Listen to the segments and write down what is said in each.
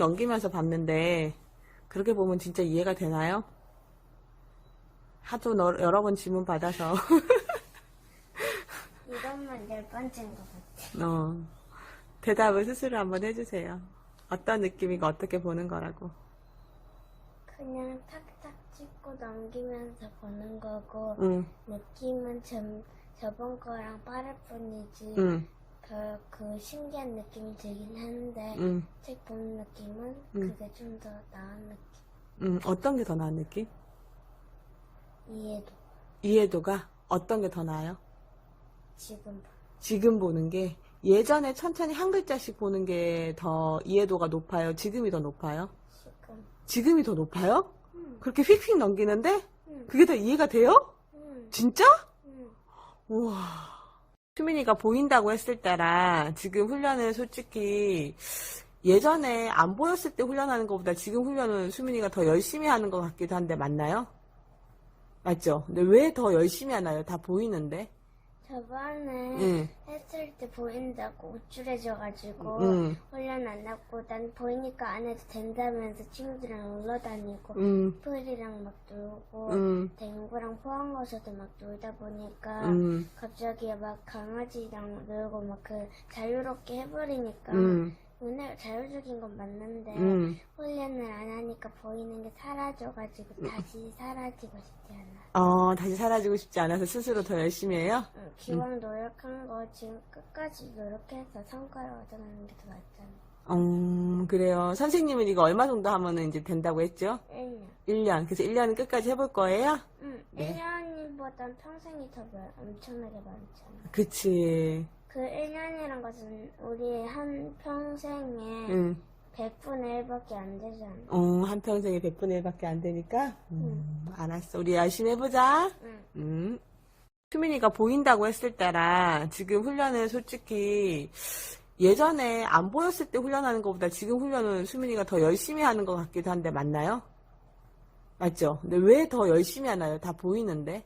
넘기면서 봤는데 그렇게 보면 진짜 이해가 되나요? 하도 너- 여러 번 질문 받아서 이것만 열 번째인 것 같아. 어, 대답을 스스로 한번 해주세요. 어떤 느낌이고 어떻게 보는 거라고. 그냥 탁탁 찍고 넘기면서 보는 거고 응, 느낌은 전, 저번 거랑 빠를 뿐이지 응, 별그 신기한 느낌이 들긴 하는데 응, 책 보는 느낌은 음. 그게 좀 더 나은 느낌. 응. 어떤 게 더 나은 느낌? 이해도 이해도가 어떤 게 더 나아요? 지금 봐. 지금 보는 게 예전에 천천히 한 글자씩 보는 게 더 이해도가 높아요? 지금이 더 높아요? 지금. 지금이 더 높아요? 응, 그렇게 휙휙 넘기는데 응, 그게 더 이해가 돼요? 응, 진짜? 응. 우와. 수민이가 보인다고 했을 때랑 지금 훈련은 솔직히 예전에 안 보였을 때 훈련하는 것보다 지금 훈련은 수민이가 더 열심히 하는 것 같기도 한데 맞나요? 맞죠? 근데 왜 더 열심히 하나요? 다 보이는데? 저번에 응, 했을 때 보인다고 우쭐해져가지고 응, 훈련 안 하고 난 보이니까 안 해도 된다면서 친구들이랑 놀러 다니고 응, 풀이랑 막 놀고 응, 댕구랑 포항 가서도 막 놀다 보니까 응, 갑자기 막 강아지랑 놀고 막 그 자유롭게 해버리니까 응, 오늘 자율적인 건 맞는데 응. 훈련을 안 하니까 보이는 게 사라져가지고 다시 사라지고 싶지 않아. 어, 다시 사라지고 싶지 않아서 스스로 더 열심히 해요? 응, 기왕 노력한 거 지금 끝까지 노력해서 성과를 얻어내는 게 더 낫잖아. 음, 그래요. 선생님은 이거 얼마 정도 하면은 이제 된다고 했죠? 1년. 1년. 그래서 1년은 끝까지 해볼 거예요? 응, 네. 1년보단 평생이 더 많- 엄청나게 많잖아. 그치. 그 1년 것은 우리의 한 평생에 응. 100분의 1밖에 안 되잖아. 어, 한평생에 100분의 1밖에 안 되니까? 음, 알았어. 우리 열심히 해보자. 응. 음. 수민이가 보인다고 했을 때랑 지금 훈련은 솔직히 예전에 안 보였을 때 훈련하는 것보다 지금 훈련은 수민이가 더 열심히 하는 것 같기도 한데 맞나요? 맞죠? 근데 왜 더 열심히 하나요? 다 보이는데?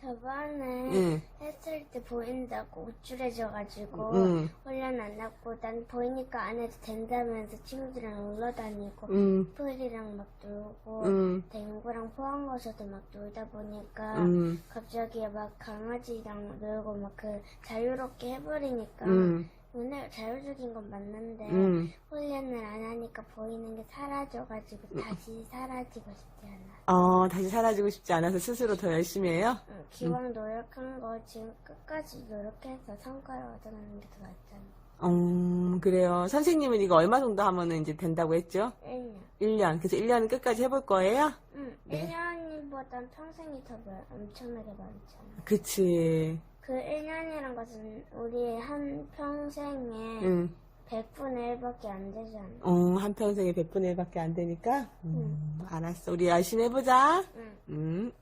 저번에 응, 했을 때 보인다고 우쭐해져가지고 응, 훈련 안 하고 난 보이니까 안 해도 된다면서 친구들이랑 놀러 다니고 응, 풀이랑 막 놀고 응, 댕구랑 포항 가서도 막 놀다 보니까 응, 갑자기 막 강아지랑 놀고 막 그 자유롭게 해버리니까 응, 오늘 자율적인 건 맞는데 응. 훈련을 안 하니까 보이는 게 사라져가지고 다시 사라지고 싶지 않아. 어, 다시 사라지고 싶지 않아서 스스로 더 열심히 해요? 응, 기왕 노력한 거 지금 끝까지 노력해서 성과를 얻어내는 게 더 낫잖아. 음, 그래요. 선생님은 이거 얼마 정도 하면은 이제 된다고 했죠? 1년. 1년. 그래서 1년은 끝까지 해볼 거예요? 응, 네. 1년보단 평생이 더 많- 엄청나게 많잖아. 그치. 그 1년이란 것은 우리의 한 평생에 응. 100분의 1밖에 안 되잖아. 어, 한평생에 100분의 1밖에 안 되니까? 음, 알았어. 우리 열심히 해보자. 응. 음.